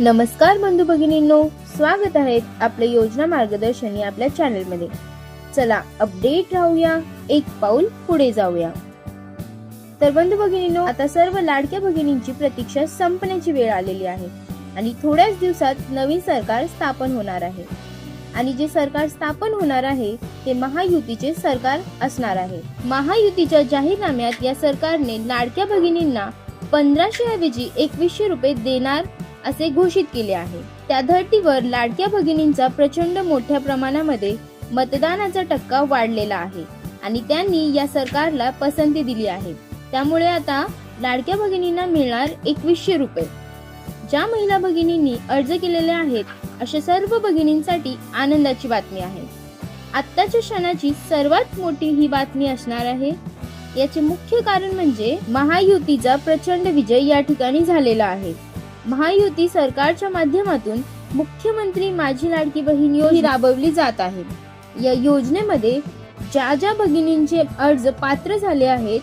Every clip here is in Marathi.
नमस्कार बंधू भगिनींनो स्वागत आहे आपले योजना मार्गदर्शन या आपल्या चॅनलमध्ये. चला अपडेट राहूया एक पाऊल पुढे जाऊया. तर बंधू भगिनींनो आता सर्व लाडक्या भगिनींची प्रतीक्षा संपण्याची वेळ आलेली आहे आणि थोड्याच दिवसात नवीन सरकार स्थापन होणार आहे. आणि जे सरकार स्थापन होणार आहे ते महायुतीचे सरकार असणार आहे. महायुतीच्या जाहीरनाम्यात या सरकारने लाडक्या भगिनींना पंधराशे ऐवजी एकवीसशे रुपये देणार असे घोषित केले आहे. त्या धर्तीवर लाडक्या भगिनींचा प्रचंड मोठ्या प्रमाणामध्ये मतदानाचा टक्का वाढलेला आहे आणि त्यांनी या सरकारला पसंती दिली आहे. त्यामुळे आता लाडक्या भगिनींना मिळणार एकवीसशे रुपये. ज्या महिला भगिनींनी अर्ज केलेले आहेत अशा सर्व भगिनींसाठी आनंदाची बातमी आहे. आत्ताच्या क्षणाची सर्वात मोठी ही बातमी असणार आहे. याचे मुख्य कारण म्हणजे महायुतीचा प्रचंड विजय या ठिकाणी झालेला आहे. महायुती सरकारच्या माध्यमातून मुख्यमंत्री माझी लाडकी बहीण योजना राबवली जात आहे. या योजनेमध्ये ज्या ज्या भगिनींचे अर्ज पात्र झाले आहेत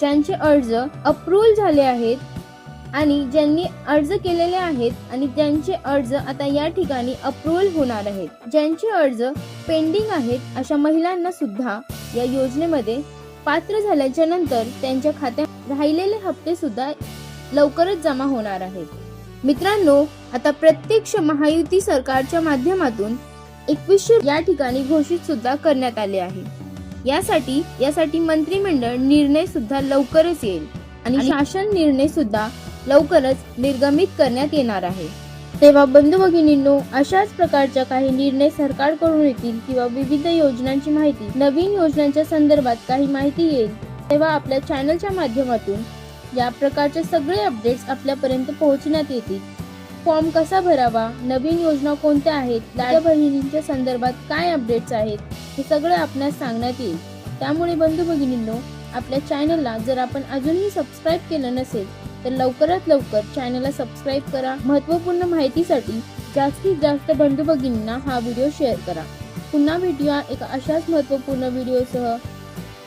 ज्यांचे अर्ज अप्रूव्हल झाले आहेत आणि ज्यांनी अर्ज केलेले आहेत आणि ज्यांचे अर्ज आता या ठिकाणी अप्रूव्हल होणार आहेत. ज्यांचे अर्ज पेंडिंग आहेत अशा महिलांना सुद्धा या योजनेमध्ये पात्र झाल्याच्यानंतर त्यांच्या खात्यात राहिलेले हप्ते सुद्धा लवकरच जमा होणार आहेत. मित्रांनो आता प्रत्यक्ष महायुती सरकारच्या माध्यमातून एकवीसशे या ठिकाणी घोषित सुद्धा करण्यात आले आहे. यासाठी यासाठी मंत्रिमंडळ निर्णय सुद्धा लवकरच येईल आणि शासन निर्णय सुद्धा लवकरच निर्गमित करण्यात येणार आहे. तेव्हा बंधू भगिनींनो अशाच प्रकारच्या काही निर्णय सरकारकडून येतील किंवा विविध योजनांची माहिती नवीन योजनांच्या संदर्भात काही माहिती येईल तेव्हा आपल्या चॅनलच्या माध्यमातून या प्रकारचे सगळे अपडेट्स आपल्यापर्यंत पोहोचण्यात येतील. फॉर्म कसा भरावा? नवीन योजना कोणत्या आहेत? लाडक्या बहिणींच्या संदर्भात काय अपडेट्स आहेत? हे सगळं आपणास सांगण्यात येईल. त्यामुळे बंधू भगिनींनो आपल्या चॅनलला जर आपण अजूनही सबस्क्राईब केलं नसेल तर लवकरात लवकर चॅनलला सबस्क्राईब करा. महत्त्वपूर्ण माहितीसाठी जास्तीत जास्त बंधू भगिनींना हा व्हिडिओ शेअर करा. पुन्हा भेटूया एका अशाच महत्त्वपूर्ण व्हिडिओसह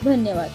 धन्यवाद.